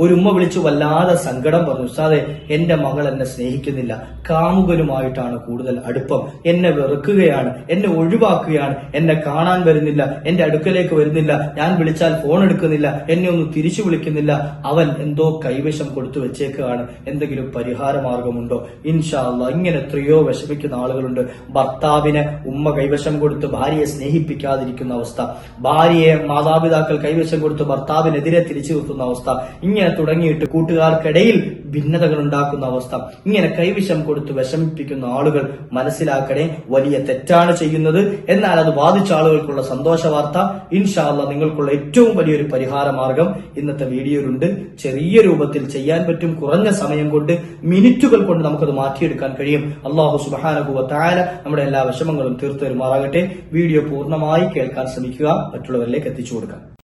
ഒരു ഉമ്മ വിളിച്ചു വല്ലാതെ സങ്കടം പറഞ്ഞു ഉസ്താദെ എന്റെ മകൾ എന്നെ സ്നേഹിക്കുന്നില്ല. കാമുകനുമായിട്ടാണ് കൂടുതൽ അടുപ്പം. എന്നെ വെറുക്കുകയാണ്. എന്നെ ഒഴിവാക്കുകയാണ്. എന്നെ കാണാൻ വരുന്നില്ല. എന്റെ അടുക്കലേക്ക് വരുന്നില്ല. ഞാൻ വിളിച്ചാൽ ഫോൺ എടുക്കുന്നില്ല. എന്നെ ഒന്ന് തിരിച്ചു വിളിക്കുന്നില്ല. അവൻ എന്തോ കൈവശം കൊടുത്തു വെച്ചേക്കുകയാണ് എന്തെങ്കിലും പരിഹാര മാർഗമുണ്ടോ ഇൻഷാല്ല ഇങ്ങനെ എത്രയോ വിഷമിക്കുന്ന ആളുകളുണ്ട്. ഭർത്താവിന് ഉമ്മ കൈവശം കൊടുത്ത് ഭാര്യയെ സ്നേഹിപ്പിക്കാതിരിക്കുന്ന അവസ്ഥ. ഭാര്യയെ മാതാപിതാക്കൾ കൈവശം കൊടുത്ത് ഭർത്താവിനെതിരെ തിരിച്ചു നിർത്തുന്ന അവസ്ഥ. ഇങ്ങനെ തുടങ്ങിയിട്ട് കൂട്ടുകാർക്കിടയിൽ ഭിന്നതകൾ ഉണ്ടാക്കുന്ന അവസ്ഥ. ഇങ്ങനെ കൈവിഷം കൊടുത്ത് വിഷമിപ്പിക്കുന്ന ആളുകൾ മനസ്സിലാക്കണേ വലിയ തെറ്റാണ് ചെയ്യുന്നത്. എന്നാൽ അത് ബാധിച്ച ആളുകൾക്കുള്ള സന്തോഷ വാർത്ത. ഇൻഷാല്ല നിങ്ങൾക്കുള്ള ഏറ്റവും വലിയൊരു പരിഹാര മാർഗം ഇന്നത്തെ വീഡിയോയിലുണ്ട്. ചെറിയ രൂപത്തിൽ ചെയ്യാൻ പറ്റും കുറഞ്ഞ സമയം കൊണ്ട് മിനിറ്റുകൾ കൊണ്ട് നമുക്കത് മാറ്റിയെടുക്കാൻ കഴിയും. അള്ളാഹു സുബാനകുവ താര നമ്മുടെ എല്ലാ വിഷമങ്ങളും തീർത്തു വരുമാറാകട്ടെ വീഡിയോ പൂർണമായി കേൾക്കാൻ ശ്രമിക്കുക. മറ്റുള്ളവരിലേക്ക് എത്തിച്ചു കൊടുക്കാം.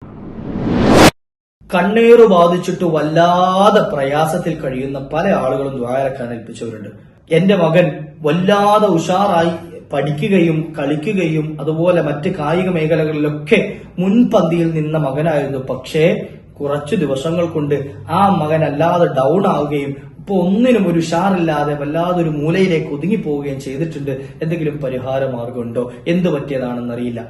കണ്ണീറ് ബാധിച്ചിട്ട് വല്ലാതെ പ്രയാസത്തിൽ കഴിയുന്ന പല ആളുകളും ദ്വാരക്കാൻ ഏൽപ്പിച്ചവരുണ്ട്. എന്റെ മകൻ വല്ലാതെ ഉഷാറായി പഠിക്കുകയും കളിക്കുകയും അതുപോലെ മറ്റ് കായിക മേഖലകളിലൊക്കെ മുൻപന്തിയിൽ നിന്ന മകനായിരുന്നു. പക്ഷേ കുറച്ചു ദിവസങ്ങൾ കൊണ്ട് ആ മകൻ അല്ലാതെ ഡൗൺ ആവുകയും ഇപ്പൊ ഒന്നിനും ഒരു ഉഷാറില്ലാതെ വല്ലാതെ ഒരു മൂലയിലേക്ക് ഒതുങ്ങി പോവുകയും ചെയ്തിട്ടുണ്ട്. എന്തെങ്കിലും പരിഹാര മാർഗമുണ്ടോ എന്ത് പറ്റിയതാണെന്നറിയില്ല.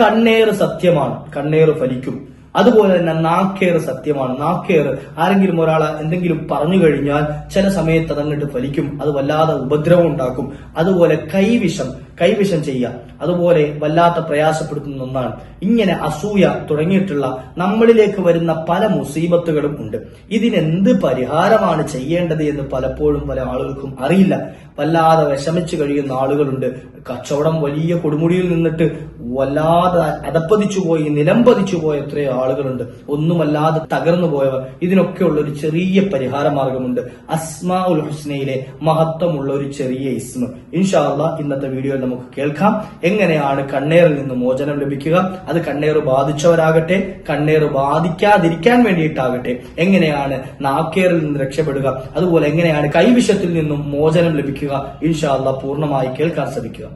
കണ്ണേറ് സത്യമാണ്. കണ്ണേറ് ഫലിക്കും. അതുപോലെ തന്നെ നാക്കേറ് സത്യമാണ്. നാക്കേറ് ആരെങ്കിലും ഒരാൾ എന്തെങ്കിലും പറഞ്ഞു കഴിഞ്ഞാൽ ചില സമയത്ത് അതങ്ങോട്ട് ഫലിക്കും. അത് വല്ലാതെ ഉപദ്രവം ഉണ്ടാക്കും. അതുപോലെ കൈവിഷം. കൈവിഷം ചെയ്യുക. അതുപോലെ വല്ലാത്ത പ്രയാസപ്പെടുത്തുന്ന ഒന്നാണ്. ഇങ്ങനെ അസൂയ തുടങ്ങിയിട്ടുള്ള നമ്മളിലേക്ക് വരുന്ന പല മുസീബത്തുകളും ഉണ്ട്. ഇതിനെന്ത് പരിഹാരമാണ് ചെയ്യേണ്ടത് എന്ന് പലപ്പോഴും പല ആളുകൾക്കും അറിയില്ല. വല്ലാതെ വിഷമിച്ചു കഴിയുന്ന ആളുകളുണ്ട്. കച്ചവടം വലിയ കൊടുമുടിയിൽ നിന്നിട്ട് വല്ലാതെ അതപ്പതിച്ചു പോയി നിലംപതിച്ചു പോയ എത്രയോ ആളുകളുണ്ട്. ഒന്നുമല്ലാതെ തകർന്നു പോയവർ. ഇതിനൊക്കെയുള്ള ഒരു ചെറിയ പരിഹാര മാർഗമുണ്ട് അസ്മാ ഉൽ ഹുസ്നയിലെ മഹത്വമുള്ള ഒരു ചെറിയ ഇസ്മ. ഇൻഷാല്ല ഇന്നത്തെ വീഡിയോയിൽ നമുക്ക് കേൾക്കാം എങ്ങനെയാണ് കണ്ണേറിൽ നിന്ന് മോചനം ലഭിക്കുക അത് കണ്ണേറ് ബാധിച്ചവരാകട്ടെ കണ്ണേറ് ബാധിക്കാതിരിക്കാൻ വേണ്ടിയിട്ടാകട്ടെ എങ്ങനെയാണ് നാക്കേറിൽ നിന്ന് രക്ഷപ്പെടുക അതുപോലെ എങ്ങനെയാണ് കൈവിഷത്തിൽ നിന്നും മോചനം ലഭിക്കുക ഇൻഷാല്ല പൂർണ്ണമായി കേൾക്കാൻ ശ്രമിക്കുക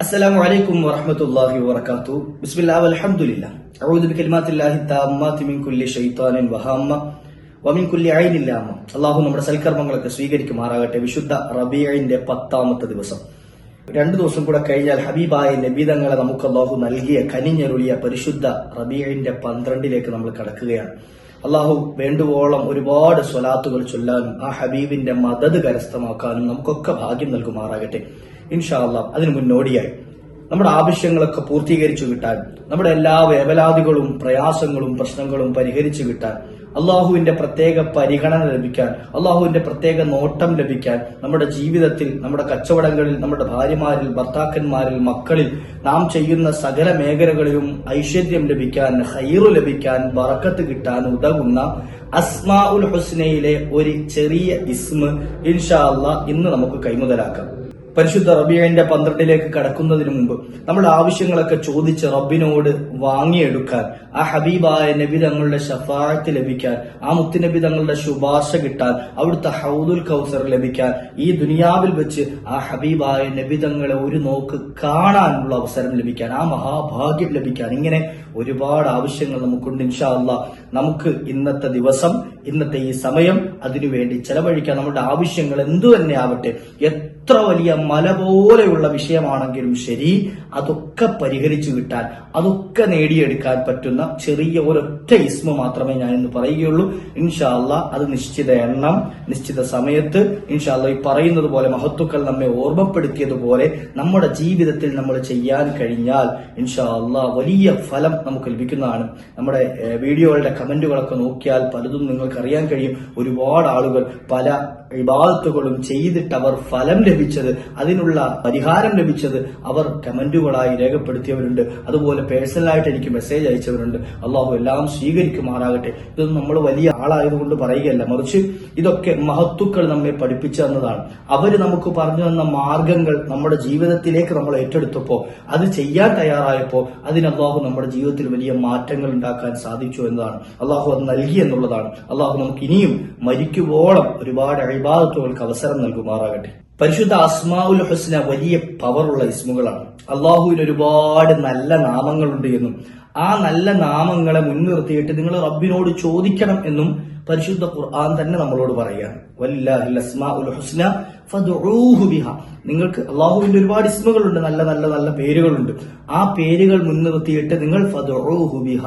السلام عليكم ورحمة الله وبركاته بسم الله والحمد لله أعوذ بكلمات الله التامات من كل شيطان وهامة അള്ളാഹു നമ്മുടെ സൽക്കർമ്മങ്ങളൊക്കെ സ്വീകരിക്കുമാറാകട്ടെ. വിശുദ്ധ റബിയയിന്റെ പത്താമത്തെ ദിവസം. രണ്ടു ദിവസം കൂടെ കഴിഞ്ഞാൽ ഹബീബായ നബീതങ്ങളെ നമുക്ക് അള്ളാഹു നൽകിയ കനിഞ്ഞരുളിയ പരിശുദ്ധ റബിയയിന്റെ പന്ത്രണ്ടിലേക്ക് നമ്മൾ കടക്കുകയാണ്. അള്ളാഹു വേണ്ടുവോളം ഒരുപാട് സ്വലാത്തുകൾ ചൊല്ലാനും ആ ഹബീബിന്റെ മദത് കരസ്ഥമാക്കാനും നമുക്കൊക്കെ ഭാഗ്യം നൽകുമാറാകട്ടെ. ഇൻഷാ അള്ളാഹ് അതിന് മുന്നോടിയായി. നമ്മുടെ ആവശ്യങ്ങളൊക്കെ പൂർത്തീകരിച്ചു കിട്ടാൻ നമ്മുടെ എല്ലാ വേവലാതികളും പ്രയാസങ്ങളും പ്രശ്നങ്ങളും പരിഹരിച്ചു കിട്ടാൻ അള്ളാഹുവിന്റെ പ്രത്യേക പരിഗണന ലഭിക്കാൻ അള്ളാഹുവിന്റെ പ്രത്യേക നോട്ടം ലഭിക്കാൻ നമ്മുടെ ജീവിതത്തിൽ നമ്മുടെ കച്ചവടങ്ങളിൽ നമ്മുടെ ഭാര്യമാരിൽ ഭർത്താക്കന്മാരിൽ മക്കളിൽ നാം ചെയ്യുന്ന സകല മേഖലകളിലും ഐശ്വര്യം ലഭിക്കാൻ ഹൈറു ലഭിക്കാൻ വറക്കത്ത് കിട്ടാൻ ഉതകുന്ന അസ്മാ ഉൽ ഹുസ്നയിലെ ഒരു ചെറിയ ഇസ്മ ഇൻഷാ അള്ളാ ഇന്ന് നമുക്ക് കൈമുതലാക്കാം. പരിശുദ്ധ റബിയന്റെ പന്ത്രണ്ടിലേക്ക് കടക്കുന്നതിന് മുമ്പ് നമ്മുടെ ആവശ്യങ്ങളൊക്കെ ചോദിച്ച് റബ്ബിനോട് വാങ്ങിയെടുക്കാൻ ആ ഹബീബായ നബി തങ്ങളുടെ ഷഫാഴത്ത് ലഭിക്കാൻ ആ മുത്തുനബി തങ്ങളുടെ ശുപാർശ കിട്ടാൻ അവിടുത്തെ ഹൗദുൽ കൗസർ ലഭിക്കാൻ ഈ ദുനിയാവിൽ വെച്ച് ആ ഹബീബായ നബി തങ്ങളെ ഒരു നോക്ക് കാണാനുള്ള അവസരം ലഭിക്കാൻ ആ മഹാഭാഗ്യം ലഭിക്കാൻ ഇങ്ങനെ ഒരുപാട് ആവശ്യങ്ങൾ നമുക്കുണ്ട് ഇൻഷാ അല്ല നമുക്ക് ഇന്നത്തെ ദിവസം ഇന്നത്തെ ഈ സമയം അതിനുവേണ്ടി ചെലവഴിക്കാൻ നമ്മുടെ ആവശ്യങ്ങൾ എന്തു തന്നെ ആവട്ടെ എത്ര വലിയ മല പോലെയുള്ള വിഷയമാണെങ്കിലും ശരി അതൊക്കെ പരിഹരിച്ചു കിട്ടാൻ അതൊക്കെ നേടിയെടുക്കാൻ പറ്റുന്ന ചെറിയ ഒരൊറ്റ ഇസ്മ മാത്രമേ ഞാൻ ഇന്ന് പറയുകയുള്ളൂ. ഇൻഷാല്ല അത് നിശ്ചിത എണ്ണം നിശ്ചിത സമയത്ത് ഇൻഷാല്ല ഈ പറയുന്നത് പോലെ മഹത്വക്കൾ നമ്മെ ഓർമ്മപ്പെടുത്തിയതുപോലെ നമ്മുടെ ജീവിതത്തിൽ നമ്മൾ ചെയ്യാൻ കഴിഞ്ഞാൽ ഇൻഷാല്ല വലിയ ഫലം നമുക്ക് ലഭിക്കുന്നതാണ്. നമ്മുടെ വീഡിയോകളുടെ കമന്റുകളൊക്കെ നോക്കിയാൽ പലതും നിങ്ങൾക്ക് അറിയാൻ കഴിയും. ഒരുപാട് ആളുകൾ പല വിവാദത്തുകളും ചെയ്തിട്ട് അവർ ഫലം ലഭിച്ചത് അതിനുള്ള പരിഹാരം ലഭിച്ചത് അവർ കമന്റുകളായി രേഖപ്പെടുത്തിയവരുണ്ട്. അതുപോലെ പേഴ്സണലായിട്ട് എനിക്ക് മെസ്സേജ് അയച്ചവരുണ്ട്. അള്ളാഹു എല്ലാം സ്വീകരിക്കുമാറാകട്ടെ. ഇതൊന്നും നമ്മൾ വലിയ ആളായതുകൊണ്ട് പറയുകയല്ല. മറിച്ച് ഇതൊക്കെ മഹത്തുക്കൾ നമ്മെ പഠിപ്പിച്ചു തന്നതാണ്. അവർ നമുക്ക് പറഞ്ഞു തന്ന മാർഗങ്ങൾ നമ്മുടെ ജീവിതത്തിലേക്ക് നമ്മൾ ഏറ്റെടുത്തപ്പോൾ അത് ചെയ്യാൻ തയ്യാറായപ്പോൾ അതിന് അള്ളാഹു നമ്മുടെ ജീവിതത്തിൽ വലിയ മാറ്റങ്ങൾ ഉണ്ടാക്കാൻ സാധിച്ചു എന്നതാണ്. അള്ളാഹു അത് നൽകി എന്നുള്ളതാണ്. അള്ളാഹു നമുക്ക് ഇനിയും മരിക്കുവോളം ഒരുപാട് അഴിബാദത്തുകൾക്ക് അവസരം നൽകുമാറാകട്ടെ. പരിശുദ്ധ അസ്മാഉൽ ഹുസ്ന വലിയ പവറുള്ള ഇസ്മുകളാണ്. അള്ളാഹുവിന് ഒരുപാട് നല്ല നാമങ്ങളുണ്ട് എന്നും ആ നല്ല നാമങ്ങളെ മുൻനിർത്തിയിട്ട് നിങ്ങൾ റബ്ബിനോട് ചോദിക്കണം എന്നും പരിശുദ്ധ ഖുർആൻ തന്നെ നമ്മളോട് പറയുകയാണ്. വല്ലാഹുൽ അസ്മാഉൽ ഹുസ്ന ബിഹ. നിങ്ങൾക്ക് അള്ളാഹുവിന്റെ ഒരുപാട് ഇസ്മകളുണ്ട് നല്ല നല്ല നല്ല പേരുകളുണ്ട്. ആ പേരുകൾ മുൻനിർത്തിയിട്ട് നിങ്ങൾ ബിഹ.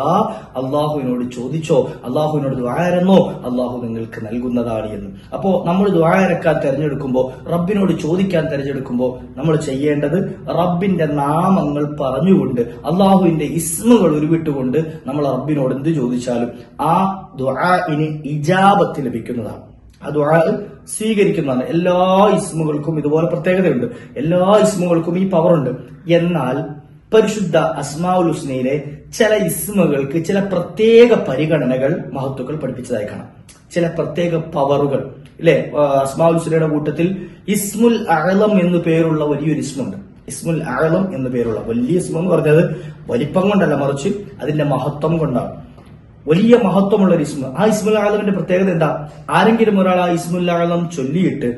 അള്ളാഹുവിനോട് ചോദിച്ചോ അള്ളാഹുവിനോട് ദ്വാരന്നോ അള്ളാഹു നിങ്ങൾക്ക് നൽകുന്നതാണ് എന്ന്. അപ്പോ നമ്മൾ ദ്വാരക്കാൻ തിരഞ്ഞെടുക്കുമ്പോൾ റബ്ബിനോട് ചോദിക്കാൻ തിരഞ്ഞെടുക്കുമ്പോൾ നമ്മൾ ചെയ്യേണ്ടത് റബ്ബിന്റെ നാമങ്ങൾ പറഞ്ഞുകൊണ്ട് അള്ളാഹുവിന്റെ ഇസ്മുകൾ ഉരുവിട്ടുകൊണ്ട് നമ്മൾ റബ്ബിനോട് എന്ത് ചോദിച്ചാലും ആ ദ്വാഇന് ഇജാബത്ത് ലഭിക്കുന്നതാണ്. ആ ദുആ സ്വീകരിക്കുന്നതാണ്. എല്ലാ ഇസ്മുകൾക്കും ഇതുപോലെ പ്രത്യേകതയുണ്ട്. എല്ലാ ഇസ്മുകൾക്കും ഈ പവർ ഉണ്ട്. എന്നാൽ പരിശുദ്ധ അസ്മാഉൽ ഹുസ്നയിലെ ചില ഇസ്മുകൾക്ക് ചില പ്രത്യേക പരിഗണനകൾ മഹത്വക്കൾ പഠിപ്പിച്ചതായി കാണാം. ചില പ്രത്യേക പവറുകൾ ഇല്ലേ? അസ്മാഉൽ ഹുസ്നയുടെ കൂട്ടത്തിൽ ഇസ്മുൽ അഴലം എന്നു പേരുള്ള വലിയൊരു ഇസ്മുണ്ട്. ഇസ്മുൽ അഴലം എന്നു പേരുള്ള വലിയ ഇസ്മു എന്ന് പറഞ്ഞത് വലിപ്പം കൊണ്ടല്ല മറിച്ച് അതിന്റെ മഹത്വം കൊണ്ടാണ്. വലിയ മഹത്വമുള്ള ഒരു ഇസ്മ. ആ ഇസ്മുൽ ആലമിന്റെ പ്രത്യേകത എന്താ? ആരെങ്കിലും ഒരാൾ ആ ഇസ്മുൽ ആലം ചൊല്ലിയിട്ട്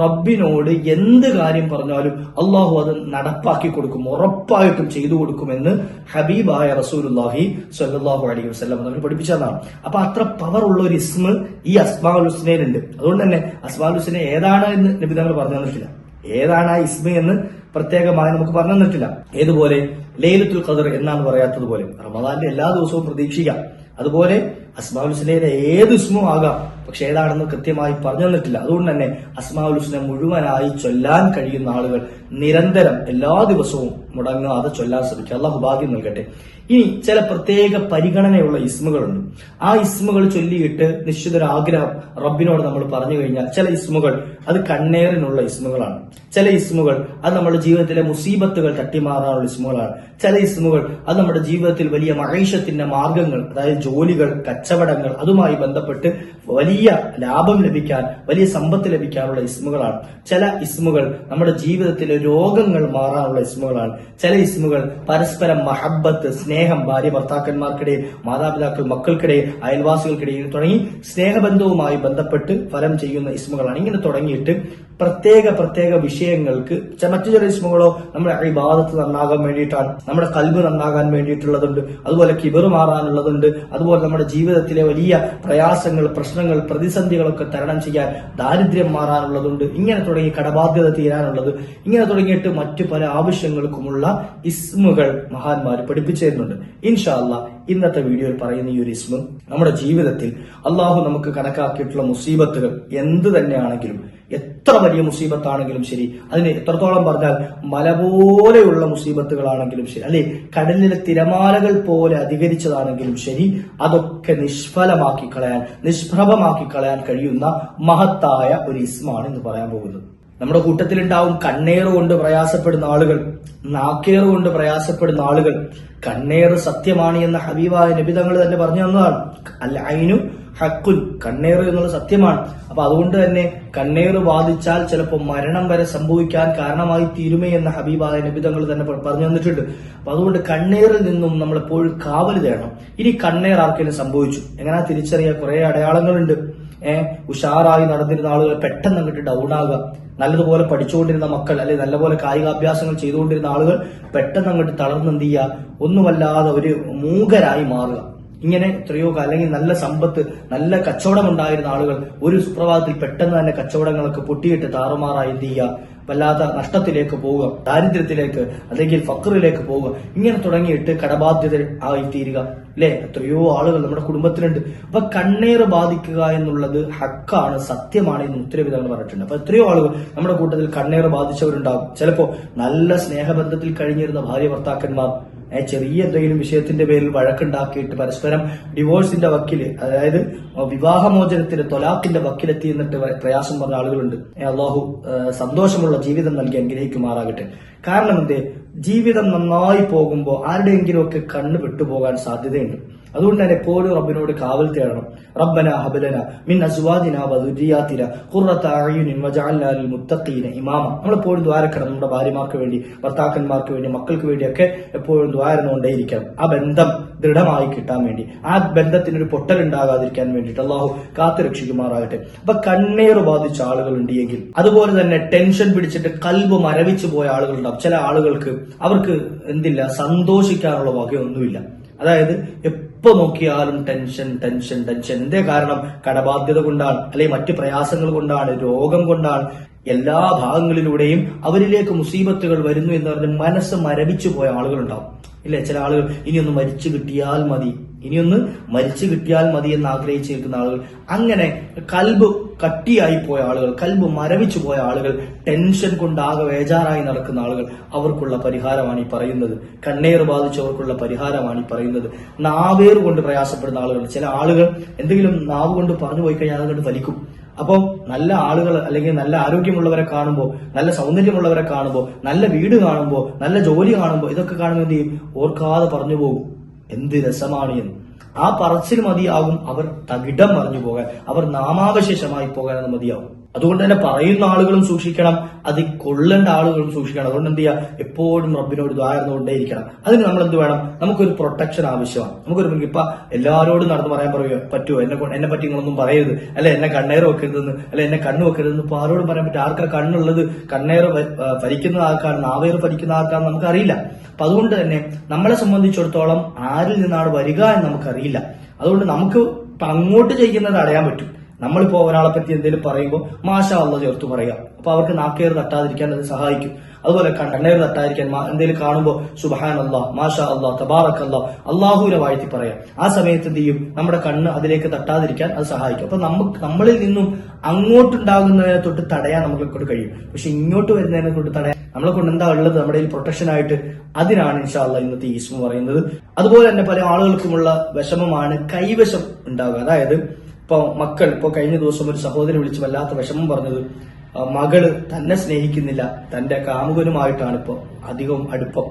റബ്ബിനോട് എന്ത് കാര്യം പറഞ്ഞാലും അള്ളാഹു അത് നടപ്പാക്കി കൊടുക്കും ഉറപ്പായിട്ടും ചെയ്തു കൊടുക്കുമെന്ന് ഹബീബായ റസൂലുല്ലാഹി സല്ലാഹു അലൈഹി വസല്ലം നമ്മൾ പഠിപ്പിച്ചതാണ്. അപ്പൊ അത്ര പവർ ഉള്ള ഒരു ഇസ്മ ഈ അസ്മാൽ ഹുസ്നയിലുണ്ട്. അതുകൊണ്ട് തന്നെ അസ്മാൽ ഹുസ്നെ ഏതാണ് എന്ന് നബി തങ്ങൾ പറഞ്ഞു തന്നിട്ടില്ല. ഏതാണ് ആ ഇസ്മ എന്ന് പ്രത്യേകമായി നമുക്ക് പറഞ്ഞു തന്നിട്ടില്ല. ഏതുപോലെ? ലൈലത്തുൽ ഖദർ എന്നാണ് പറയാത്തതുപോലെ. റമദാന്റെ എല്ലാ ദിവസവും പ്രതീക്ഷിക്കാം. അതുപോലെ അസ്മാഉൽ ഹുസ്നയുടെ ഏത് ഇസ്മും ആകാം. പക്ഷെ ഏതാണെന്ന് കൃത്യമായി പറഞ്ഞു തന്നിട്ടില്ല. അതുകൊണ്ട് തന്നെ അസ്മാഉൽ ഹുസ്ന മുഴുവനായി ചൊല്ലാൻ കഴിയുന്ന ആളുകൾ നിരന്തരം എല്ലാ ദിവസവും മുടങ്ങാതെ ചൊല്ലാൻ ശ്രമിക്കുക അള്ളാഹു ഭാഗ്യം നൽകട്ടെ. ഇനി ചില പ്രത്യേക പരിഗണനയുള്ള ഇസ്മുകളുണ്ട്. ആ ഇസ്മുകൾ ചൊല്ലിയിട്ട് നിശ്ചിതൊരു ആഗ്രഹം റബ്ബിനോട് നമ്മൾ പറഞ്ഞു കഴിഞ്ഞാൽ ചില ഇസ്മുകൾ അത് കണ്ണേറിനുള്ള ഇസ്മുകളാണ്. ചില ഇസ്മുകൾ അത് നമ്മുടെ ജീവിതത്തിലെ മുസീബത്തുകൾ തട്ടിമാറാനുള്ള ഇസ്മുകളാണ്. ചില ഇസ്മുകൾ അത് നമ്മുടെ ജീവിതത്തിൽ വലിയ മഹേഷത്തിന്റെ മാർഗങ്ങൾ അതായത് ജോലികൾ കച്ചവടങ്ങൾ അതുമായി ബന്ധപ്പെട്ട് വലിയ ലാഭം ലഭിക്കാൻ വലിയ സമ്പത്ത് ലഭിക്കാനുള്ള ഇസ്മുകളാണ്. ചില ഇസ്മുകൾ നമ്മുടെ ജീവിതത്തിലെ രോഗങ്ങൾ മാറാനുള്ള ഇസ്മുകളാണ്. ചില ഇസ്മുകൾ പരസ്പരം മഹബത്ത് സ്നേഹം ഭാര്യ ഭർത്താക്കന്മാർക്കിടയിൽ മാതാപിതാക്കൾ മക്കൾക്കിടയിൽ അയൽവാസികൾക്കിടയിൽ തുടങ്ങി സ്നേഹബന്ധവുമായി ബന്ധപ്പെട്ട് ഫലം ചെയ്യുന്ന ഇസ്മുകളാണ്. ഇങ്ങനെ തുടങ്ങിയിട്ട് പ്രത്യേക പ്രത്യേക വിഷയങ്ങൾക്ക് മറ്റു ചില ഇസ്മുകളോ നമ്മുടെ ഇബാദത്ത് നന്നാകാൻ വേണ്ടിയിട്ടാണ് നമ്മുടെ കൽബ് നന്നാകാൻ വേണ്ടിയിട്ടുള്ളതുണ്ട്. അതുപോലെ കിബർ മാറാനുള്ളതുണ്ട്. അതുപോലെ നമ്മുടെ ജീവിതത്തിലെ വലിയ പ്രയാസങ്ങൾ പ്രശ്നങ്ങൾ പ്രതിസന്ധികളൊക്കെ തരണം ചെയ്യാൻ ദാരിദ്ര്യം മാറാനുള്ളതുണ്ട്. ഇങ്ങനെ തുടങ്ങി കടബാധ്യത തീരാനുള്ളത്. ഇങ്ങനെ തുടങ്ങിയിട്ട് മറ്റു പല ആവശ്യങ്ങൾക്കുമുള്ള ഇസ്മുകൾ മഹാന്മാർ പഠിപ്പിച്ചു തരുന്നുണ്ട് ഇൻഷാ അല്ലാ ഇന്നത്തെ വീഡിയോയിൽ പറയുന്ന ഈ ഒരു ഇസ്മ നമ്മുടെ ജീവിതത്തിൽ അള്ളാഹു നമുക്ക് കണക്കാക്കിയിട്ടുള്ള മുസീബത്തുകൾ എന്ത് തന്നെയാണെങ്കിലും എത്ര വലിയ മുസീബത്താണെങ്കിലും ശരി അതിന് എത്രത്തോളം പറഞ്ഞാൽ മല പോലെയുള്ള മുസീബത്തുകളാണെങ്കിലും ശരി അല്ലെ കടലിലെ തിരമാലകൾ പോലെ അധികരിച്ചതാണെങ്കിലും ശരി അതൊക്കെ നിഷ്ഫലമാക്കി കളയാൻ നിഷ്പ്രഭമാക്കി കളയാൻ കഴിയുന്ന മഹത്തായ ഒരു ഇസ്മാണ് എന്ന് പറയാൻ പോകുന്നത്. നമ്മുടെ കൂട്ടത്തിലുണ്ടാവും കണ്ണേറ് കൊണ്ട് പ്രയാസപ്പെടുന്ന ആളുകൾ നാക്കേറ് കൊണ്ട് പ്രയാസപ്പെടുന്ന ആളുകൾ. കണ്ണേറ് സത്യമാണ് എന്ന ഹബീബായ നബിതങ്ങൾ തന്നെ പറഞ്ഞു തന്നതാണ്. അല്ല അയിനു ഹക്കുൻ കണ്ണേറ് എന്നുള്ള സത്യമാണ്. അപ്പൊ അതുകൊണ്ട് തന്നെ കണ്ണേറ് ബാധിച്ചാൽ ചിലപ്പോൾ മരണം വരെ സംഭവിക്കാൻ കാരണമായി തീരുമേ എന്ന ഹബീബായ നബിതങ്ങൾ തന്നെ പറഞ്ഞു തന്നിട്ടുണ്ട്. അപ്പൊ അതുകൊണ്ട് കണ്ണേറിൽ നിന്നും നമ്മൾ എപ്പോഴും കാവൽ തേടണം. ഇനി കണ്ണേർ ആർക്കെങ്കിലും സംഭവിച്ചു? എങ്ങനെ തിരിച്ചറിയാൻ കുറെ അടയാളങ്ങളുണ്ട്. ഉഷാറായി നടന്നിരുന്ന ആളുകൾ പെട്ടെന്ന് അങ്ങോട്ട് ഡൗൺ ആകുക നല്ലതുപോലെ പഠിച്ചുകൊണ്ടിരുന്ന മക്കൾ അല്ലെങ്കിൽ നല്ലപോലെ കായികാഭ്യാസങ്ങൾ ചെയ്തുകൊണ്ടിരുന്ന ആളുകൾ പെട്ടെന്ന് അങ്ങോട്ട് തളർന്ന് എന്ത് ചെയ്യുക ഒന്നുമല്ലാതെ ഒരു മൂകരായി മാറുക. ഇങ്ങനെ എത്രയോ അല്ലെങ്കിൽ നല്ല സമ്പത്ത് നല്ല കച്ചവടം ഉണ്ടായിരുന്ന ആളുകൾ ഒരു സുപ്രഭാതത്തിൽ പെട്ടെന്ന് തന്നെ കച്ചവടങ്ങളൊക്കെ പൊട്ടിയിട്ട് താറുമാറായി എന്ത് ചെയ്യുക വല്ലാത്ത നഷ്ടത്തിലേക്ക് പോവുക ദാരിദ്ര്യത്തിലേക്ക് അല്ലെങ്കിൽ ഫക്കറിലേക്ക് പോവുക. ഇങ്ങനെ തുടങ്ങിയിട്ട് കടബാധ്യത ആയിത്തീരുക അല്ലെ എത്രയോ ആളുകൾ നമ്മുടെ കുടുംബത്തിലുണ്ട്. അപ്പൊ കണ്ണീർ ബാധിക്കുക എന്നുള്ളത് ഹക്കാണ് സത്യമാണ് എന്ന് ഉത്തരവിധങ്ങൾ പറഞ്ഞിട്ടുണ്ട്. അപ്പൊ എത്രയോ ആളുകൾ നമ്മുടെ കൂട്ടത്തിൽ കണ്ണീർ ബാധിച്ചവരുണ്ടാകും. ചിലപ്പോ നല്ല സ്നേഹബന്ധത്തിൽ കഴിഞ്ഞിരുന്ന ഭാര്യ ഭർത്താക്കന്മാർ ചെറിയ എന്തെങ്കിലും വിഷയത്തിന്റെ പേരിൽ വഴക്കുണ്ടാക്കിയിട്ട് പരസ്പരം ഡിവോഴ്സിന്റെ വക്കിൽ അതായത് വിവാഹമോചനത്തിന്റെ തൊലാഖിന്റെ വക്കിലെത്തി എന്നിട്ട് പ്രയാസം പറഞ്ഞ ആളുകളുണ്ട്. അള്ളാഹു സന്തോഷമുള്ള ജീവിതം നൽകി അനുഗ്രഹിക്കുമാറാകട്ടെ. കാരണം എന്തേ? ജീവിതം നന്നായി പോകുമ്പോൾ ആരുടെയെങ്കിലും ഒക്കെ കണ്ണ് വിട്ടുപോകാൻ സാധ്യതയുണ്ട്. അതുകൊണ്ട് തന്നെ എപ്പോഴും റബ്ബിനോട് കാവൽ തേടണം. റബ്ബന ഹബലന മിൻ അസ്വാദിന വദുരിയാതിന ഖുറത അയുനിൻ വജഅൽനാ ലിൽ മുത്തഖീന ഇമാമ. നമ്മൾ എപ്പോഴും ദ്വാരക്കണം നമ്മുടെ ഭാര്യമാർക്ക് വേണ്ടി ഭർത്താക്കന്മാർക്ക് വേണ്ടി മക്കൾക്ക് വേണ്ടിയൊക്കെ എപ്പോഴും ദ്വാരന്നുകൊണ്ടേയിരിക്കണം ആ ബന്ധം ദൃഢമായി കിട്ടാൻ വേണ്ടി ആ ബന്ധത്തിന് ഒരു പൊട്ടൽ ഉണ്ടാകാതിരിക്കാൻ വേണ്ടിയിട്ട് അള്ളാഹു കാത്തു രക്ഷിക്കുമാറാകട്ടെ. അപ്പൊ കണ്ണീർ ബാധിച്ച ആളുകളുണ്ട് എങ്കിൽ അതുപോലെ തന്നെ ടെൻഷൻ പിടിച്ചിട്ട് കൽബ് മരവിച്ചു പോയ ആളുകളുണ്ടാവും. ചില ആളുകൾക്ക് അവർക്ക് എന്തില്ല സന്തോഷിക്കാനുള്ള വകയൊന്നുമില്ല. അതായത് എപ്പോ നോക്കിയാലും ടെൻഷൻ ടെൻഷൻ ടെൻഷൻ എന്തേ കാരണം? കടബാധ്യത കൊണ്ടാണ് അല്ലെങ്കിൽ മറ്റു പ്രയാസങ്ങൾ കൊണ്ടാണ് രോഗം കൊണ്ടാണ്. എല്ലാ ഭാഗങ്ങളിലൂടെയും അവരിലേക്ക് മുസീബത്തുകൾ വരുന്നു എന്ന് പറഞ്ഞ് മനസ്സ് മരവിച്ചു പോയ ആളുകളുണ്ടാവും. ഇല്ലേ? ചില ആളുകൾ ഇനിയൊന്ന് മരിച്ചു കിട്ടിയാൽ മതി. ഇനിയൊന്ന് മരിച്ചു കിട്ടിയാൽ മതി എന്ന് ആഗ്രഹിച്ചു നിൽക്കുന്ന ആളുകൾ. അങ്ങനെ കൽബ് കട്ടിയായി പോയ ആളുകൾ കൽബ് മരവിച്ചു പോയ ആളുകൾ ടെൻഷൻ കൊണ്ടാകെ വേജാറായി നടക്കുന്ന ആളുകൾ അവർക്കുള്ള പരിഹാരമാണ് ഈ പറയുന്നത്. കണ്ണേർ ബാധിച്ചവർക്കുള്ള പരിഹാരമാണ് ഈ പറയുന്നത്. നാവേർ കൊണ്ട് പ്രയാസപ്പെടുന്ന ആളുകൾ. ചില ആളുകൾ എന്തെങ്കിലും നാവ് കൊണ്ട് പറഞ്ഞു പോയി കഴിഞ്ഞാൽ അതുകൊണ്ട് വലിക്കും. അപ്പോൾ നല്ല ആളുകൾ അല്ലെങ്കിൽ നല്ല ആരോഗ്യമുള്ളവരെ കാണുമ്പോൾ നല്ല സൗന്ദര്യമുള്ളവരെ കാണുമ്പോൾ നല്ല വീട് കാണുമ്പോൾ നല്ല ജോലി കാണുമ്പോൾ ഇതൊക്കെ കാണുമ്പോൾ എന്ത് ചെയ്യും? ഓർക്കാതെ പറഞ്ഞു പോകും. എന്ത് രസമാണ് എന്ന്. ആ പറച്ചിൽ മതിയാകും. അവർ തകിടം മറിഞ്ഞു പോകാൻ. അവർ നാമാവശേഷമായി പോകാൻ മതിയാവും അതുകൊണ്ട് തന്നെ പറയുന്ന ആളുകളും സൂക്ഷിക്കണം അത് കൊള്ളേണ്ട ആളുകളും സൂക്ഷിക്കണം. അതുകൊണ്ട് എന്ത് ചെയ്യുക എപ്പോഴും റബ്ബിനോട് ദ്വാരന്നുകൊണ്ടേയിരിക്കണം അതിന് നമ്മൾ എന്ത് വേണം? നമുക്കൊരു പ്രൊട്ടക്ഷൻ ആവശ്യമാണ്. നമുക്കൊരു ഇപ്പൊ എല്ലാവരോടും നടന്ന് പറയാൻ പറയുക പറ്റുമോ എന്നെ എന്നെ പറ്റി നിങ്ങളൊന്നും പറയരുത്. അല്ലെ എന്നെ കണ്ണേറ് വെക്കരുതെന്ന് അല്ലെ എന്നെ കണ്ണ് വെക്കരുതെന്ന് ഇപ്പൊ ആരോടും പറയാൻ പറ്റും ആർക്കാ കണ്ണുള്ളത്? കണ്ണേറ് ഭരിക്കുന്ന ആൾക്കാണ് നാവേറ് ഭരിക്കുന്ന ആൾക്കാണ് നമുക്കറിയില്ല. അപ്പൊ അതുകൊണ്ട് തന്നെ നമ്മളെ സംബന്ധിച്ചിടത്തോളം ആരിൽ നിന്നാണ് വരിക എന്ന് നമുക്കറിയില്ല. അതുകൊണ്ട് നമുക്ക് അങ്ങോട്ട് ചെയ്യുന്നത് അടയാൻ പറ്റും. നമ്മളിപ്പോ ഒരാളെ പറ്റി എന്തെങ്കിലും പറയുമ്പോൾ മാഷ അള്ള ചേർത്ത് പറയുക അപ്പൊ അവർക്ക് നാക്കേർ തട്ടാതിരിക്കാൻ അത് സഹായിക്കും. അതുപോലെ കണ്ണേർ തട്ടാതിരിക്കാൻ എന്തെങ്കിലും കാണുമ്പോൾ സുബഹാൻ അള്ളാ മാഷ അള്ളാ തബാറക് അള്ളാഹ് അള്ളാഹുവിനെ വാഴ്ത്തി പറയാം. ആ സമയത്ത് എന്ത് ചെയ്യും? നമ്മുടെ കണ്ണ് അതിലേക്ക് തട്ടാതിരിക്കാൻ അത് സഹായിക്കും. അപ്പൊ നമുക്ക് നമ്മളിൽ നിന്നും അങ്ങോട്ടുണ്ടാകുന്നതിനെ തൊട്ട് തടയാൻ നമ്മളെ കൊണ്ട് കഴിയും. പക്ഷെ ഇങ്ങോട്ട് വരുന്നതിനെ തൊട്ട് തടയാൻ നമ്മളെ കൊണ്ട് എന്താ ഉള്ളത്? നമ്മുടെ ഈ പ്രൊട്ടക്ഷൻ ആയിട്ട് അതിനാണ് ഇൻഷാല്ല ഇന്നത്തെ ഈസ്മ പറയുന്നത്. അതുപോലെ തന്നെ പല ആളുകൾക്കുമുള്ള വിഷമമാണ് കൈവശം ഉണ്ടാവുക. അതായത് ഇപ്പൊ മക്കൾ ഇപ്പൊ കഴിഞ്ഞ ദിവസം ഒരു സഹോദരി വിളിച്ച് വല്ലാത്ത വിഷമം പറഞ്ഞത് മകൾ തന്നെ സ്നേഹിക്കുന്നില്ല തന്റെ കാമുകനുമായിട്ടാണ് ഇപ്പൊ അധികവും അടുപ്പം.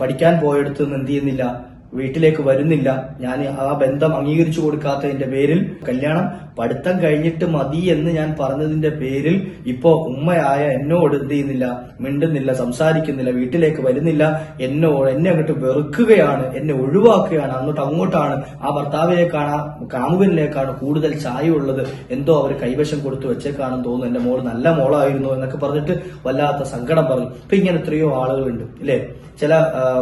പഠിക്കാൻ പോയെടുത്ത് എന്ത് ചെയ്യുന്നില്ല? വീട്ടിലേക്ക് വരുന്നില്ല. ഞാൻ ആ ബന്ധം അംഗീകരിച്ചു കൊടുക്കാത്തതിന്റെ പേരിൽ കല്യാണം പഠിത്തം കഴിഞ്ഞിട്ട് മതി എന്ന് ഞാൻ പറഞ്ഞതിന്റെ പേരിൽ ഇപ്പോ ഉമ്മയായ എന്നോട് എന്ത് ചെയ്യുന്നില്ല മിണ്ടുന്നില്ല സംസാരിക്കുന്നില്ല വീട്ടിലേക്ക് വരുന്നില്ല. എന്നോട് എന്നെ അങ്ങോട്ട് വെറുക്കുകയാണ് എന്നെ ഒഴിവാക്കുകയാണ് അങ്ങോട്ട് അങ്ങോട്ടാണ്. ആ ഭർത്താവിലേക്കാണ് ആ കാമുകനിലേക്കാണ് കൂടുതൽ ചായയുള്ളത്. എന്തോ അവർ കൈവശം കൊടുത്തു വെച്ചേക്കാണെന്ന് തോന്നുന്നു. എന്റെ മോൾ നല്ല മോളായിരുന്നു എന്നൊക്കെ പറഞ്ഞിട്ട് വല്ലാത്ത സങ്കടം പറഞ്ഞു. ഇപ്പൊ ഇങ്ങനെ എത്രയോ ആളുകളുണ്ട് ഇല്ലേ? ചില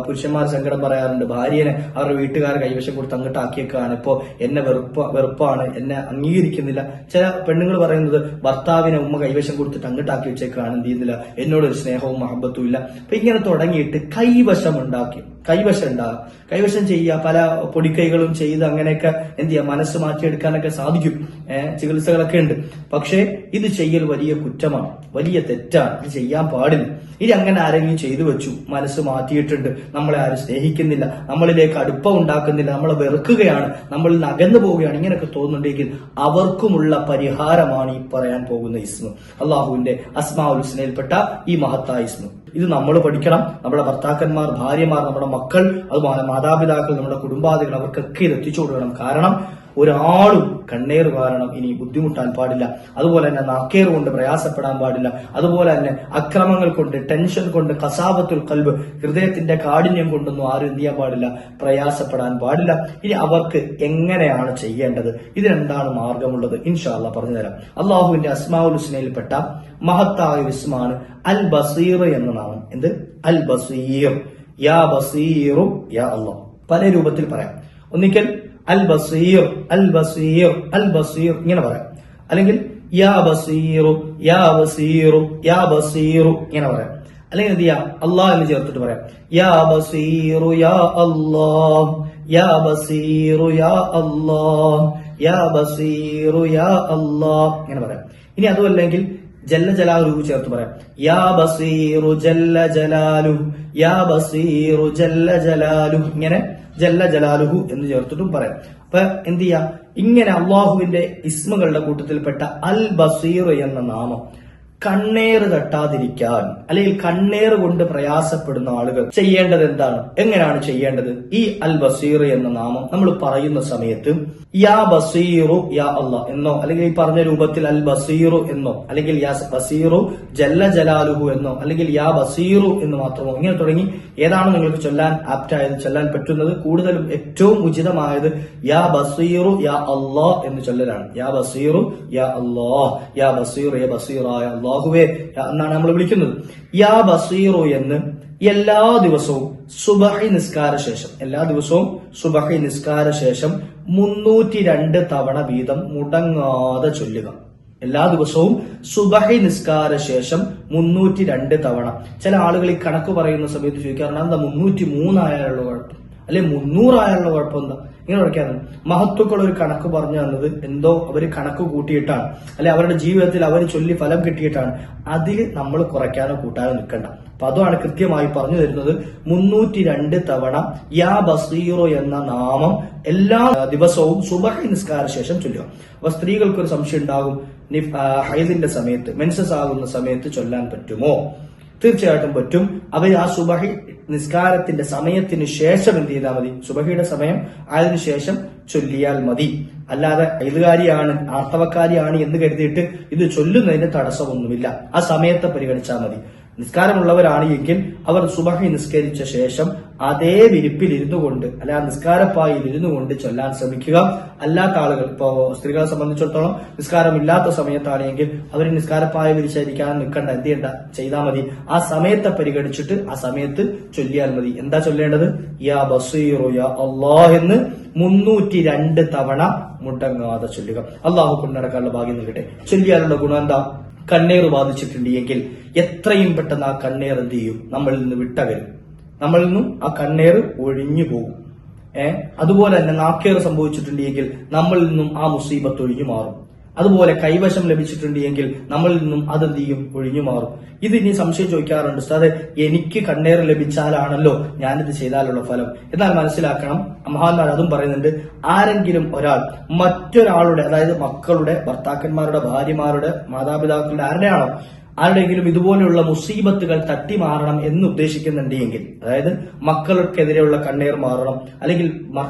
പുരുഷന്മാർ സങ്കടം പറയാറുണ്ട് ഭാര്യനെ അവരുടെ വീട്ടുകാർ കൈവശം കൊടുത്ത് അങ്ങോട്ട് ആക്കിയേക്കാണ്. ഇപ്പോ എന്നെ വെറുപ്പ വെറുപ്പാണ്. എന്നെ അംഗീകരിക്കുന്നില്ല. ചില പെണ്ണുങ്ങൾ പറയുന്നത് ഭർത്താവിനെ ഉമ്മ കൈവശം കൊടുത്തിട്ട് അങ്ങോട്ട് ആക്കി വെച്ചേക്കാണ്. എന്ത് ചെയ്യുന്നില്ല? എന്നോട് ഒരു സ്നേഹവും മഹബത്തും ഇല്ല. അപ്പൊ ഇങ്ങനെ തുടങ്ങിയിട്ട് കൈവശം ഉണ്ടാക്കി. കൈവശം ഉണ്ടാകും കൈവശം ചെയ്യുക പല പൊടിക്കൈകളും ചെയ്ത് അങ്ങനെയൊക്കെ എന്ത് ചെയ്യുക മനസ്സ് മാറ്റിയെടുക്കാനൊക്കെ സാധിക്കും. ചികിത്സകളൊക്കെ ഉണ്ട്. പക്ഷേ ഇത് ചെയ്യൽ വലിയ കുറ്റമാണ്. വലിയ തെറ്റാണ്. ഇത് ചെയ്യാൻ പാടില്ല. ഇനി അങ്ങനെ ആരെങ്കിലും ചെയ്തു വെച്ചു. മനസ്സ് മാറ്റിയിട്ടുണ്ട്. നമ്മളെ ആരും സ്നേഹിക്കുന്നില്ല. നമ്മളിലേക്ക് അടുപ്പം ഉണ്ടാക്കുന്നില്ല. നമ്മളെ വെറുക്കുകയാണ്. നിന്ന് അകന്നു പോവുകയാണ്. ഇങ്ങനെയൊക്കെ തോന്നുന്നുണ്ടെങ്കിൽ അവർക്കുമുള്ള പരിഹാരമാണ് ഈ പറയാൻ പോകുന്ന ഇസ്മു. അള്ളാഹുവിന്റെ അസ്മാഉൽ ഹുസ്നയിൽപ്പെട്ട ഈ മഹത്തായ ഇസ്മു. ഇത് നമ്മൾ പഠിക്കണം. നമ്മുടെ ഭർത്താക്കന്മാർ ഭാര്യമാർ നമ്മുടെ മക്കൾ അതുപോലെ മാതാപിതാക്കൾ നമ്മുടെ കുടുംബാദികൾ അവർക്കൊക്കെ ഇത് എത്തിച്ചു കൊടുക്കണം കാരണം ഒരാളും കണ്ണേർ കാരണം ഇനി ബുദ്ധിമുട്ടാൻ പാടില്ല. അതുപോലെ തന്നെ നാക്കേർ കൊണ്ട് പ്രയാസപ്പെടാൻ പാടില്ല. അതുപോലെ തന്നെ അക്രമങ്ങൾ കൊണ്ട് ടെൻഷൻ കൊണ്ട് കസാബത്തുൽ കൽബ് ഹൃദയത്തിന്റെ കാഠിന്യം കൊണ്ടൊന്നും ആരും എന്ത് ചെയ്യാൻ പാടില്ല പ്രയാസപ്പെടാൻ പാടില്ല. ഇനി അവർക്ക് എങ്ങനെയാണ് ചെയ്യേണ്ടത്? ഇതിനെന്താണ് മാർഗമുള്ളത്? ഇൻഷാല്ല പറഞ്ഞുതരാം. അള്ളാഹുവിന്റെ അസ്മാഉൽ ഹുസ്നയിൽപ്പെട്ട മഹത്തായ വിസ്മാണ് അൽ ബസീർ എന്ന നാമം. എന്ത്? അൽ ബസീർ. യാ ബസീറു യാ അള്ളാഹ്. പല രൂപത്തിൽ പറയാം. ഒന്നിക്കൽ അൽ ബസീർ അൽ ബസീർ അൽ ബസീർ ഇങ്ങനെ പറയാം. അല്ലെങ്കിൽ യാ ബസീറു യാ ബസീറു യാ ബസീറു ഇങ്ങനെ പറയാം. അല്ലെങ്കിൽ എന്ത് ചെയ്യാം? അള്ളാഹ് എന്ന് ചേർത്തിട്ട് പറയാം. യാ ബസീറു യാ അല്ലാഹ് യാ ബസീറു യാ അല്ലാഹ് യാ ബസീറു യാ അല്ലാഹ് ഇങ്ങനെ പറയാം. ഇനി അതുമല്ലെങ്കിൽ ജല്ല ജലാലുഹു ചേർത്ത് പറയാം. യാ ബസീറു ജല്ല ജലാലു യാ ബസീറു ജല്ല ജലാലു ഇങ്ങനെ ജല്ല ജലാലുഹു എന്ന് ചേർത്തിട്ടും പറയാം. അപ്പൊ എന്ത് ചെയ്യാ? ഇങ്ങനെ അള്ളാഹുവിന്റെ ഇസ്മകളുടെ കൂട്ടത്തിൽപ്പെട്ട അൽ ബസീർ എന്ന നാമം. കണ്ണേറ് തട്ടാതിരിക്കാൻ അല്ലെങ്കിൽ കണ്ണേറ് കൊണ്ട് പ്രയാസപ്പെടുന്ന ആളുകൾ ചെയ്യേണ്ടത് എന്താണ്? എങ്ങനെയാണ് ചെയ്യേണ്ടത്? ഈ അൽ ബസീർ എന്ന നാമം നമ്മൾ പറയുന്ന സമയത്ത് യാ ബസീറു യാ അല്ല എന്നോ അല്ലെങ്കിൽ ഈ പറഞ്ഞ രൂപത്തിൽ അൽ ബസീറു എന്നോ അല്ലെങ്കിൽ യാ ബസീറു ജല്ല ജലാലുഹു എന്നോ അല്ലെങ്കിൽ യാ ബസീറു എന്ന് മാത്രമോ ഇങ്ങനെ തുടങ്ങി ഏതാണ് നിങ്ങൾക്ക് ചൊല്ലാൻ ആപ്റ്റായത് ചൊല്ലാൻ പറ്റുന്നത്? കൂടുതലും ഏറ്റവും ഉചിതമായത് യാ ബസീറു യാ അല്ല എന്ന് ചൊല്ലലാണ്. യാ ബസീറു യാ അല്ലാ യാ ബസീറു യാ ബസീറായ അള്ളാഹുവേ എന്നാണ് നമ്മൾ വിളിക്കുന്നത്. യാ ബസീറു എന്ന് എല്ലാ ദിവസവും സുബഹി നിസ്കാര ശേഷം എല്ലാ ദിവസവും സുബഹി നിസ്കാര ശേഷം മുന്നൂറ്റി രണ്ട് തവണ വീതം മുടങ്ങാതെ ചൊല്ലുക. എല്ലാ ദിവസവും സുബഹി നിസ്കാര ശേഷം മുന്നൂറ്റി രണ്ട് തവണ. ചില ആളുകൾ ഈ കണക്ക് പറയുന്ന സമയത്ത് ചോദിക്കാറുണ്ട് എന്താ മുന്നൂറ്റി മൂന്നായാലുള്ള കുഴപ്പം? അല്ലെ മുന്നൂറായാലുള്ള കുഴപ്പം എന്താ? ഇങ്ങനെ പഠിക്കാറുണ്ട് മഹത്വക്കൾ ഒരു കണക്ക് പറഞ്ഞു തന്നത് എന്തോ അവർ കണക്ക് കൂട്ടിയിട്ടാണ്. അല്ലെ അവരുടെ ജീവിതത്തിൽ അവർ ചൊല്ലി ഫലം കിട്ടിയിട്ടാണ്. അതിൽ നമ്മൾ കുറയ്ക്കാനോ കൂട്ടാനോ നിൽക്കണ്ട. അപ്പൊ അതുമാണ് കൃത്യമായി പറഞ്ഞു തരുന്നത്. മുന്നൂറ്റി രണ്ട് തവണ യാ ബസീറോ എന്ന നാമം എല്ലാ ദിവസവും സുബഹി നിസ്കാര ശേഷം ചൊല്ലുക. അപ്പൊ സ്ത്രീകൾക്ക് ഒരു സംശയം ഉണ്ടാകും. ഹൈദിന്റെ സമയത്ത് മെൻസസ് ആകുന്ന സമയത്ത് ചൊല്ലാൻ പറ്റുമോ? തീർച്ചയായിട്ടും പറ്റും. അവർ ആ സുബഹി നിസ്കാരത്തിന്റെ സമയത്തിന് ശേഷം എന്ത് ചെയ്താൽ മതി? സുബഹിയുടെ സമയം അതിനുശേഷം ചൊല്ലിയാൽ മതി. അല്ലാതെ എഴുതുകാരിയാണ് ആർത്തവക്കാരിയാണ് എന്ന് കരുതിയിട്ട് ഇത് ചൊല്ലുന്നതിന് തടസ്സമൊന്നുമില്ല. ആ സമയത്തെ പരിഗണിച്ചാൽ മതി. നിസ്കാരമുള്ളവരാണ് എങ്കിൽ അവർ സുബഹി നിസ്കരിച്ച ശേഷം അതേ വിരിപ്പിൽ ഇരുന്നു കൊണ്ട് അല്ലെ ആ നിസ്കാരപ്പായിൽ ഇരുന്നു കൊണ്ട് ചൊല്ലാൻ ശ്രമിക്കുക. അല്ലാത്ത ആളുകൾ ഇപ്പോ സ്ത്രീകളെ സംബന്ധിച്ചിടത്തോളം നിസ്കാരമില്ലാത്ത സമയത്താണെങ്കിൽ അവർ നിസ്കാരപ്പായ വിരിച്ചായിരിക്കാൻ നിൽക്കണ്ട എന്ത് ചെയ്യണ്ട ചെയ്താൽ മതി. ആ സമയത്തെ പരിഗണിച്ചിട്ട് ആ സമയത്ത് ചൊല്ലിയാൽ മതി. എന്താ ചൊല്ലേണ്ടത്? യാ ബസീറു യാ അള്ളാഹ് എന്ന് മുന്നൂറ്റി രണ്ട് തവണ മുടങ്ങാതെ ചൊല്ലുക. അള്ളാഹു കൊണ്ടടക്കാനുള്ള ഭാഗ്യം നൽകട്ടെ. ചൊല്ലിയാലുള്ള ഗുണം എന്താ? കണ്ണീർ ബാധിച്ചിട്ടുണ്ട് എങ്കിൽ എത്രയും പെട്ടെന്ന് ആ കണ്ണീർ എന്ത് ചെയ്യും? നമ്മളിൽ നിന്ന് വിട്ടകരും. നമ്മളിൽ നിന്നും ആ കണ്ണീർ ഒഴിഞ്ഞു പോകും. ഏഹ് അതുപോലെ തന്നെ നാക്കേർ സംഭവിച്ചിട്ടുണ്ടെങ്കിൽ നമ്മളിൽ നിന്നും ആ മുസീബത്ത് ഒഴിഞ്ഞു മാറും. അതുപോലെ കൈവശം ലഭിച്ചിട്ടുണ്ട് എങ്കിൽ നമ്മളിൽ നിന്നും അത് എന്ത് ചെയ്യും ഒഴിഞ്ഞു മാറും. ഇത് ഇനി സംശയം ചോദിക്കാറുണ്ട്. ഉസ്താദെ എനിക്ക് കണ്ണേർ ലഭിച്ചാലാണല്ലോ ഞാനിത് ചെയ്താലുള്ള ഫലം. എന്നാൽ മനസ്സിലാക്കണം മഹാന്മാർ അതും പറയുന്നുണ്ട് ആരെങ്കിലും ഒരാൾ മറ്റൊരാളുടെ അതായത് മക്കളുടെ ഭർത്താക്കന്മാരുടെ ഭാര്യമാരുടെ മാതാപിതാക്കളുടെ ആരുടെയാണോ ആരുടെയെങ്കിലും ഇതുപോലെയുള്ള മുസീബത്തുകൾ തട്ടി മാറണം എന്ന് ഉദ്ദേശിക്കുന്നുണ്ട് എങ്കിൽ അതായത് മക്കൾക്കെതിരെയുള്ള കണ്ണീർ മാറണം അല്ലെങ്കിൽ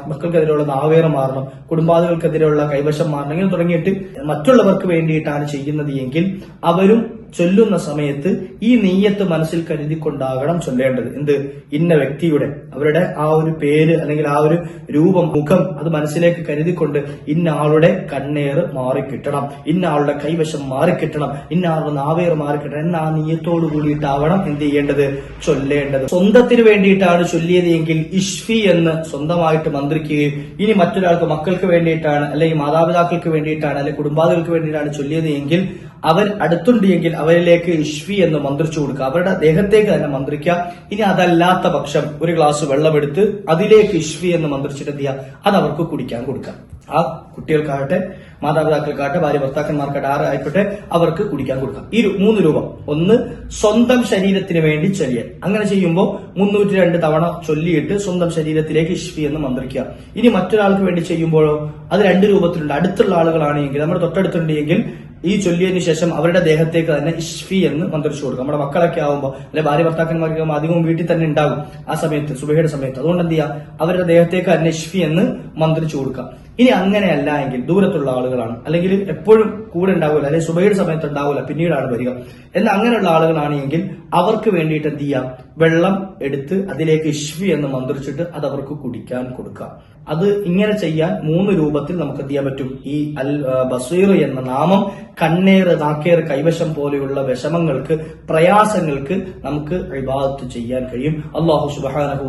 മക്കൾക്കെതിരെയുള്ള നാവേർ മാറണം കുടുംബാദികൾക്കെതിരെയുള്ള കൈവശം മാറണം ഇങ്ങനെ തുടങ്ങിയിട്ട് മറ്റുള്ളവർക്ക് വേണ്ടിയിട്ടാണ് ചെയ്യുന്നത് എങ്കിൽ അവരും ചൊല്ലുന്ന സമയത്ത് ഈ നെയ്യത്ത് മനസ്സിൽ കരുതിക്കൊണ്ടാകണം ചൊല്ലേണ്ടത്. എന്ത്? ഇന്ന വ്യക്തിയുടെ അവരുടെ ആ ഒരു പേര് അല്ലെങ്കിൽ ആ ഒരു രൂപം മുഖം അത് മനസ്സിലേക്ക് കരുതിക്കൊണ്ട് ഇന്ന ആളുടെ കണ്ണേറ് മാറിക്കിട്ടണം. ഇന്ന ആളുടെ കൈവശം മാറിക്കിട്ടണം. ഇന്ന ആളുടെ നാവേർ മാറിക്കിട്ടണം. എന്ന ആ നീയത്തോട് കൂടിയിട്ടാവണം എന്ത് ചെയ്യേണ്ടത്? ചൊല്ലേണ്ടത്. സ്വന്തത്തിന് വേണ്ടിയിട്ടാണ് ചൊല്ലിയത് എങ്കിൽ ഇഷ്ഫി എന്ന് സ്വന്തമായിട്ട് മന്ത്രിക്കുകയും ഇനി മറ്റൊരാൾക്ക് മക്കൾക്ക് വേണ്ടിയിട്ടാണ് അല്ലെങ്കിൽ മാതാപിതാക്കൾക്ക് വേണ്ടിയിട്ടാണ് അല്ലെങ്കിൽ കുടുംബാദികൾക്ക് വേണ്ടിയിട്ടാണ് ചൊല്ലിയത് എങ്കിൽ അവർ അടുത്തുണ്ട് എങ്കിൽ അവരിലേക്ക് ഇഷ്വി എന്ന് മന്ത്രിച്ചു കൊടുക്കുക. അവരുടെ ദേഹത്തേക്ക് തന്നെ മന്ത്രിക്കുക. ഇനി അതല്ലാത്ത പക്ഷം ഒരു ഗ്ലാസ് വെള്ളമെടുത്ത് അതിലേക്ക് ഇഷ്വി എന്ന് മന്ത്രിച്ചിട്ട് എന്ത് അത് അവർക്ക് കുടിക്കാൻ കൊടുക്കുക. ആ കുട്ടികൾക്കാകട്ടെ മാതാപിതാക്കൾക്കാകട്ടെ ഭാര്യ ഭർത്താക്കന്മാർക്കാകട്ടെ ആറ് ആയിക്കോട്ടെ അവർക്ക് കുടിക്കാൻ കൊടുക്കാം ഈ മൂന്ന് രൂപം. ഒന്ന് സ്വന്തം ശരീരത്തിന് വേണ്ടി ചൊല്ലിയൽ. അങ്ങനെ ചെയ്യുമ്പോൾ മുന്നൂറ്റി രണ്ട് തവണ ചൊല്ലിയിട്ട് സ്വന്തം ശരീരത്തിലേക്ക് ഇഷ്വി എന്ന് മന്ത്രിക്കുക. ഇനി മറ്റൊരാൾക്ക് വേണ്ടി ചെയ്യുമ്പോഴോ? അത് രണ്ട് രൂപത്തിലുണ്ട്. അടുത്തുള്ള ആളുകളാണെങ്കിൽ നമ്മുടെ തൊട്ടടുത്തുണ്ടെങ്കിൽ ഈ ചൊല്ലിയതിന് ശേഷം അവരുടെ ദേഹത്തേക്ക് തന്നെ ഇഷ്ഫി എന്ന് മന്ത്രിച്ചു കൊടുക്കും. നമ്മുടെ മക്കളൊക്കെ ആകുമ്പോൾ അല്ലെ ഭാര്യ ഭർത്താക്കന്മാർക്ക് അധികവും വീട്ടിൽ തന്നെ ഉണ്ടാകും ആ സമയത്ത് സുബഹയുടെ സമയത്ത്. അതുകൊണ്ട് എന്ത് ചെയ്യുക? അവരുടെ ദേഹത്തേക്ക് തന്നെ ഇഷ്ഫി എന്ന് മന്ത്രിച്ചു കൊടുക്കാം ഇനി അങ്ങനെയല്ല എങ്കിൽ ദൂരത്തുള്ള ആളുകളാണ്. അല്ലെങ്കിൽ എപ്പോഴും കൂടെ ഉണ്ടാവില്ല അല്ലെങ്കിൽ സുബൈയുടെ സമയത്ത് ഉണ്ടാവില്ല പിന്നീടാണ് വരിക. എന്നാൽ അങ്ങനെയുള്ള ആളുകളാണ് എങ്കിൽ അവർക്ക് വേണ്ടിയിട്ട് എന്ത് ചെയ്യാം? വെള്ളം എടുത്ത് അതിലേക്ക് ഇഷ്വി എന്ന് മന്ത്രിച്ചിട്ട് അത് അവർക്ക് കുടിക്കാൻ കൊടുക്കാം അത് ഇങ്ങനെ ചെയ്യാൻ മൂന്ന് രൂപത്തിൽ നമുക്ക് എന്ത് ചെയ്യാൻ പറ്റും? ഈ അൽ ബസീർ എന്ന നാമം കണ്ണേറ് നാക്കേറ് കൈവശം പോലെയുള്ള വിഷമങ്ങൾക്ക് പ്രയാസങ്ങൾക്ക് നമുക്ക് വിവാദത്ത് ചെയ്യാൻ കഴിയും. അള്ളാഹു സുബാനഹു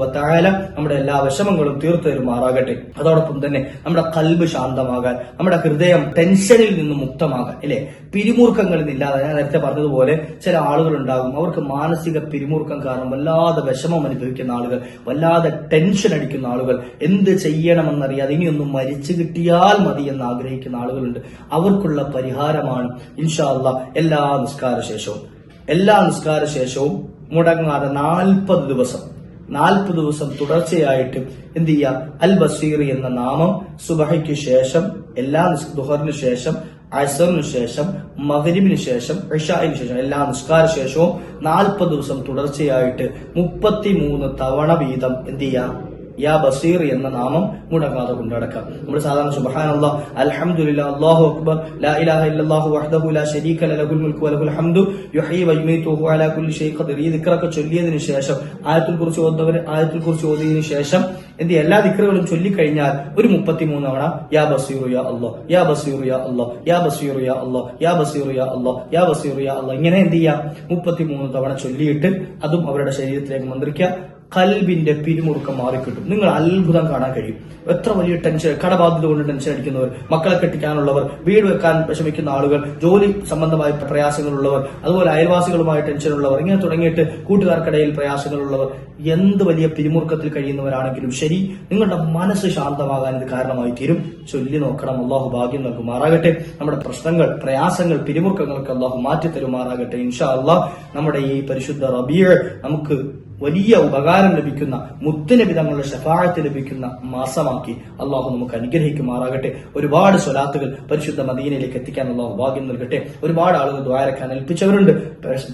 നമ്മുടെ എല്ലാ വിഷമങ്ങളും തീർത്തു തരുമാറാകട്ടെ അതോടൊപ്പം തന്നെ നമ്മുടെ കൽബ് ശാന്തമാകാൻ നമ്മുടെ ഹൃദയം ടെൻഷനിൽ നിന്ന് മുക്തമാകാൻ അല്ലെ? പിരിമുറുക്കങ്ങളിൽ ഇല്ലാതെ ഞാൻ നേരത്തെ പറഞ്ഞതുപോലെ ചില ആളുകൾ ഉണ്ടാകും അവർക്ക് മാനസിക പിരിമുറുക്കം കാരണം വല്ലാതെ വിഷമം അനുഭവിക്കുന്ന ആളുകൾ വല്ലാതെ ടെൻഷൻ അടിക്കുന്ന ആളുകൾ എന്ത് ചെയ്യണമെന്നറിയാതെ ഇനിയൊന്നും മരിച്ചു കിട്ടിയാൽ മതി എന്ന് ആഗ്രഹിക്കുന്ന ആളുകളുണ്ട്. അവർക്കുള്ള പരിഹാരമാണ് ഇൻഷാല്ല എല്ലാ നിസ്കാര ശേഷവും എല്ലാ നിസ്കാര ശേഷവും മുടങ്ങാതെ നാൽപ്പത് ദിവസം നാൽപ്പത് ദിവസം തുടർച്ചയായിട്ട് എന്ത് ചെയ്യുക? അൽ ബസീർ എന്ന നാമം സുബഹയ്ക്ക് ശേഷം എല്ലാ ദുഹറിനു ശേഷം അസറിന് ശേഷം മകരിബിന് ശേഷം ഇഷായിന് ശേഷം എല്ലാ നിസ്കാര ശേഷവും നാൽപ്പത് ദിവസം തുടർച്ചയായിട്ട് മുപ്പത്തിമൂന്ന് തവണ വീതം എന്ത് ചെയ്യാം യാ ബസീർ എന്ന നാമം മുടങ്ങാതെ കൊണ്ടടക്കാം. നമ്മൾ സാധാരണ സുബ്ഹാനല്ലാ അൽഹംദുലില്ലാ അല്ലാഹു അക്ബർ ലാ ഇലാഹ ഇല്ലല്ലാഹു വഹ്ദഹു ലാ ശരീക ലഹു ലഹുൽ മുൽക്കു വലഹുൽ ഹംദു യുഹ്യി വയുമീതു അലാ കുല്ലി ഷൈഇൻ ഖദീർ. ഈ ദിക്റൊക്കെ ചൊല്ലിയതിനു ശേഷം ആയത്തുൽ കുറിച്ച് ഓതുന്നവർ ആയത്തുൽ കുറിച്ച് ഓതിയതിനു ശേഷം എന്ത് എല്ലാ ദിക്റുകളും ചൊല്ലിക്കഴിഞ്ഞാൽ ഒരു മുപ്പത്തിമൂന്ന് തവണ യാ ബസീറു യാ അല്ലോ യാ ബസീറു യാ അല്ലോ യാ ബസീറു യാ അല്ലോ യാ ബസീറു യാ അല്ലോ യാ ബസീറു യാ അല്ലോ ഇങ്ങനെ എന്ത് ചെയ്യാം? മുപ്പത്തിമൂന്ന് തവണ ചൊല്ലിയിട്ട് അതും അവരുടെ ശരീരത്തിലേക്ക് മന്ത്രിക്കുക. കൽബിന്റെ പിരിമുറുക്കം മാറിക്കിട്ടും. നിങ്ങൾ അത്ഭുതം കാണാൻ കഴിയും. എത്ര വലിയ ടെൻഷൻ കടബാധ്യത കൊണ്ട് ടെൻഷൻ അടിക്കുന്നവർ മക്കളെ കെട്ടിക്കാനുള്ളവർ വീട് വെക്കാൻ വിഷമിക്കുന്ന ആളുകൾ ജോലി സംബന്ധമായ പ്രയാസങ്ങളുള്ളവർ അതുപോലെ അയൽവാസികളുമായി ടെൻഷനുള്ളവർ ഇങ്ങനെ തുടങ്ങിയിട്ട് കൂട്ടുകാർക്കിടയിൽ പ്രയാസങ്ങളുള്ളവർ എന്ത് വലിയ പിരിമുറുക്കത്തിൽ കഴിയുന്നവരാണെങ്കിലും ശരി നിങ്ങളുടെ മനസ്സ് ശാന്തമാകാൻ ഇത് കാരണമായി തീരും. ചൊല്ലി നോക്കണം അള്ളാഹു ഭാഗ്യം നൽകുമാറാകട്ടെ. നമ്മുടെ പ്രശ്നങ്ങൾ പ്രയാസങ്ങൾ പിരിമുറുക്കങ്ങൾക്ക് അള്ളാഹു മാറ്റി തരുമാറാകട്ടെ ഇൻഷാ അള്ളാഹ് നമ്മുടെ ഈ പരിശുദ്ധ റബിയ നമുക്ക് വലിയ ഉപകാരം ലഭിക്കുന്ന മുത്തുനബി തങ്ങളുടെ ഷഫാഴത്ത് ലഭിക്കുന്ന മാസമാക്കി അള്ളാഹു നമുക്ക് അനുഗ്രഹിക്കുമാറാകട്ടെ. ഒരുപാട് സ്വലാത്തുകൾ പരിശുദ്ധ മദീനയിലേക്ക് എത്തിക്കാൻ അള്ളാഹു ഭാഗ്യം നൽകട്ടെ. ഒരുപാട് ആളുകൾ ദ്വാരക്കാൻ ഏൽപ്പിച്ചവരുണ്ട്.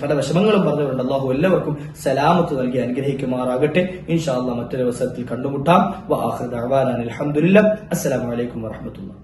പല വിഷമങ്ങളും പറഞ്ഞവരുണ്ട്. അള്ളാഹു എല്ലാവർക്കും സലാമത്ത് നൽകി അനുഗ്രഹിക്കുമാറാകട്ടെ. ഇൻഷാ അള്ളാഹ് മറ്റൊരു അവസരത്തിൽ കണ്ടുമുട്ടാം. അലഹമുല്ല അസ്സലാമലൈക്കും വാഹമത്തുള്ള